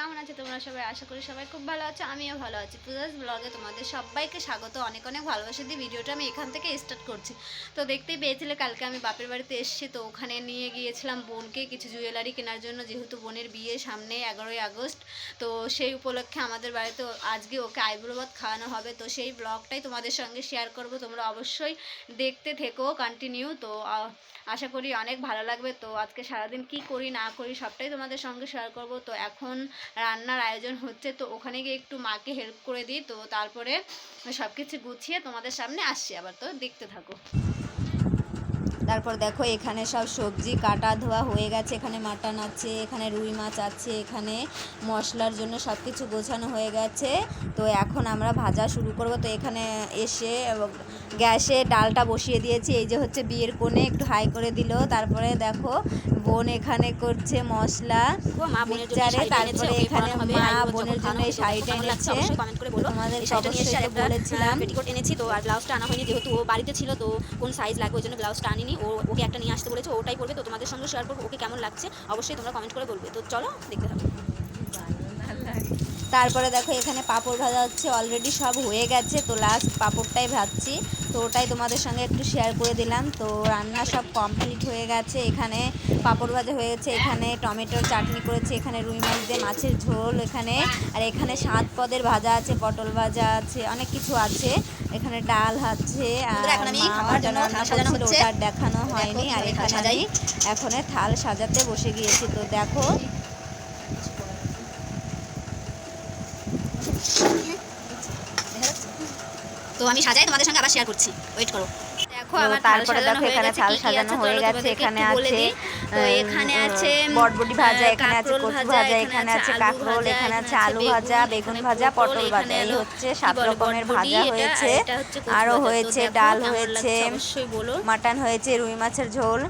কেমন আছে তোমরা সবাই? আশা করি সবাই খুব ভালো আছো, আমিও ভালো আছি। পূজাস ব্লগে তোমাদের সবাইকে স্বাগত। অনেক অনেক ভালোবাসা দিয়ে ভিডিওটা আমি এখান থেকে স্টার্ট করছি। তো দেখতেই পেয়েছিলে, কালকে আমি বাপের বাড়িতে এসেছি, তো ওখানে নিয়ে গিয়েছিলাম বোনকে কিছু জুয়েলারি কেনার জন্য, যেহেতু বোনের বিয়ে সামনে এগারোই আগস্ট। তো সেই উপলক্ষে আমাদের বাড়িতে আজকে ওকে আইব্রো ভাত খাওয়ানো হবে। তো সেই ব্লগটাই তোমাদের সঙ্গে শেয়ার করব। তোমরা অবশ্যই দেখতে থেকো কন্টিনিউ তো আশা করি অনেক ভালো লাগবে। তো আজকে সারাদিন কি করি, না করি সবটাই তোমাদের সঙ্গে শেয়ার করব। তো এখন রান্নার আয়োজন হচ্ছে, তো ওখানে গিয়ে একটু মাকে হেল্প করে দিই, তো তারপরে সব কিছু গুছিয়ে তোমাদের সামনে আসছি আবার, তো দেখতে থাকো। তারপর দেখো এখানে সব সবজি কাটা ধোয়া হয়ে গেছে এখানে মাটন আছে এখানে রুই মাছ আছে এখানে মশলার জন্য সব কিছু গোছানো হয়ে গেছে। তো এখন আমরা ভাজা শুরু করব। তো এখানে এসে গ্যাসে ডালটা বসিয়ে দিয়েছি। এই যে হচ্ছে বিয়ের কোণে একটু হাই করে দিল। তারপরে দেখো বোন এখানে করছে মশলা। মা বোনের জন্য মিক্সচারে তারপরে এখানে মা বোনের জন্য এই শাড়িটা এনেছে। তোমাদের অবশ্যই বলেছিলাম। পেটিকোট এনেছি। তো আর ব্লাউজটা আনা হয়নি যেহেতু ও বাড়িতে ছিল তো কোন সাইজ লাগবে ওই জন্য ব্লাউজটা আনিনি ও, ওকে একটা নিয়ে আসতে বলেছে ওটাই বলবে, তো তোমাদের সঙ্গে শেয়ার করব, ওকে কেমন লাগছে? অবশ্যই তোমরা কমেন্ট করে বলবে। তো চলো, দেখতে থাকো। তারপরে দেখো এখানে পাঁপড় ভাজা হচ্ছে অলরেডি সব হয়ে গেছে তো লাস্ট পাঁপড়টাই ভাজছি। তো ওটাই তোমাদের সঙ্গে একটু শেয়ার করে দিলাম। তো রান্না সব কমপ্লিট হয়ে গেছে এখানে পাঁপড় ভাজা হয়ে গেছে এখানে টমেটোর চাটনি করেছে এখানে রুই মাছ দিয়ে মাছের ঝোল এখানে আর এখানে সাত পদের ভাজা আছে পটল ভাজা আছে অনেক কিছু আছে। এখানে ডাল আছে আর দেখানো হয়নি আর এখানে আমি এখন থাল সাজাতে বসে গিয়েছি তো দেখো তো আমি সাজাই তোমাদের সঙ্গে আবার শেয়ার করছি। ওয়েট করো। দেখো আমার তারপরে সাজানো দেখো এখানে থাল সাজানো হয়ে গেছে এখানে আছে এখানে আছে বটবটি ভাজা এখানে আছে কচু ভাজা, এখানে আছে কাঁকরোল এখানে আছে আলু ভাজা বেগুন ভাজা পটল ভাজা এই হচ্ছে সাত রকমের ভাজা হয়েছে। আরও হয়েছে ডাল হয়েছে মাটন হয়েছে রুই মাছের ঝোল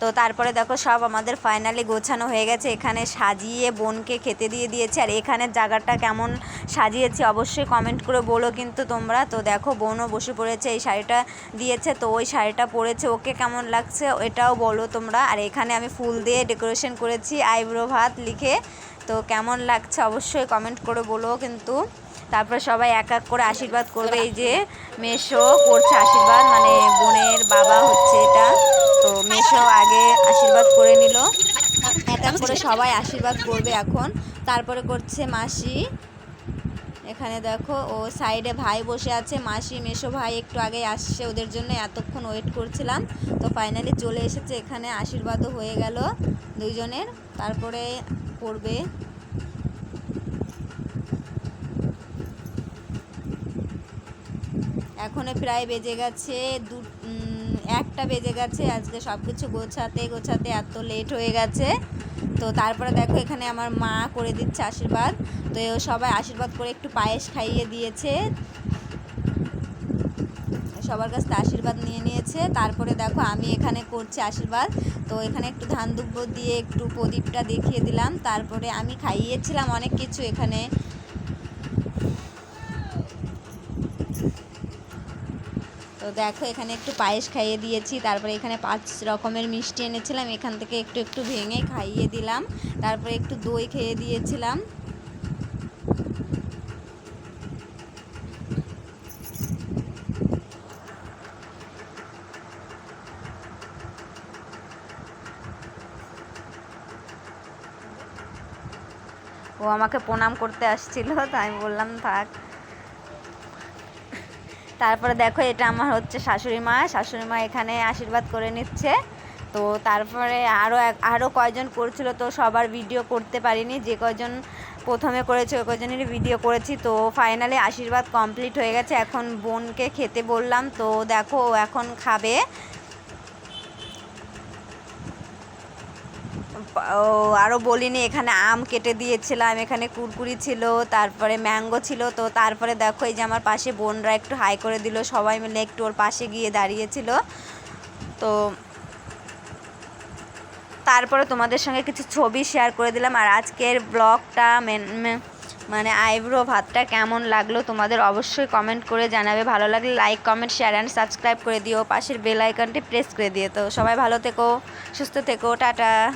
তো তারপরে দেখো সব আমাদের ফাইনালি গোছানো হয়ে গেছে। এখানে সাজিয়ে বোনকে খেতে দিয়ে দিয়েছে। আর এখানের জায়গাটা কেমন সাজিয়েছি অবশ্যই কমেন্ট করে বলো কিন্তু তোমরা। তো দেখো বোনও বসে পড়েছে, এই শাড়িটা দিয়েছে। তো ওই শাড়িটা পরেছে। ওকে কেমন লাগছে এটাও বলো তোমরা। আর এখানে আমি ফুল দিয়ে ডেকোরেশন করেছি আইব্রো ভাত লিখে। তো কেমন লাগছে অবশ্যই কমেন্ট করে বলো কিন্তু। তারপর সবাই এক এক করে আশীর্বাদ করবে। এই যে মেশো করছে আশীর্বাদ। মানে বোনের বাবা হচ্ছে এটা। তো মেশো আগে আশীর্বাদ করে নিল। এক করে সবাই আশীর্বাদ করবে এখন। তারপরে করছে মাসি। এখানে দেখো, ও সাইডে ভাই বসে আছে। মাসি, মেশো ভাই একটু আগে আসছে ওদের জন্য। এতক্ষণ ওয়েট করছিলাম। তো ফাইনালি চলে এসেছে। এখানে আশীর্বাদও হয়ে গেল দুইজনের। তারপরে করবে। এখনও প্রায় বেজে গেছে দু একটা বেজে গেছে, আজকে সব কিছু গোছাতে গোছাতে এত লেট হয়ে গেছে। তো তারপরে দেখো এখানে আমার মা করে দিচ্ছে আশীর্বাদ। তো সবাই আশীর্বাদ করে একটু পায়েস খাইয়ে দিয়েছে। সবার কাছ থেকে আশীর্বাদ নিয়ে নিয়েছে। তারপরে দেখো আমি এখানে করছি আশীর্বাদ। তো এখানে একটু ধান দুব্ব দিয়ে একটু প্রদীপটা দেখিয়ে দিলাম। তারপরে আমি খাইয়েছিলাম অনেক কিছু এখানে। তো দেখো, এখানে একটু পায়েস খাইয়ে দিয়েছি। তারপরে এখানে পাঁচ রকমের মিষ্টি এনেছিলাম। এখান থেকে একটু একটু ভেঙে খাইয়ে দিলাম। তারপরে একটু দই খেয়ে দিয়েছিলাম। ও আমাকে প্রণাম করতে আসছিল, তাই আমি বললাম, থাক। তারপরে দেখো এটা আমার হচ্ছে শাশুড়ি মা শাশুড়ি মা এখানে আশীর্বাদ করে নিচ্ছে। তো তারপরে আরও আরও কয়জন করছিল তো সবার ভিডিও করতে পারিনি। যে কয়জন প্রথমে করেছে, ওই কয়জনেরই ভিডিও করেছি। তো ফাইনালি আশীর্বাদ কমপ্লিট হয়ে গেছে। এখন বোনকে খেতে বললাম। তো দেখো এখন খাবে। ও আরও বলিনি, এখানে আম কেটে দিয়েছিলাম, এখানে কুরকুরি ছিল, তারপরে ম্যাঙ্গো ছিল, তো তারপরে দেখো এই যে আমার পাশে বোনরা একটু হাই করে দিল, সবাই মিলে একটু ওর পাশে গিয়ে দাঁড়িয়েছিল। তো তারপরে তোমাদের সঙ্গে কিছু ছবি শেয়ার করে দিলাম, আর আজকের ব্লগটা মেন- মানে আইব্রো ভাতটা কেমন লাগল তোমাদের অবশ্যই কমেন্ট করে জানাবে, ভালো লাগলে like comment share and subscribe করে দিও, পাশের বেল আইকনটি প্রেস করে দিও। তো সবাই ভালো থেকো, সুস্থ থেকো, টাটা।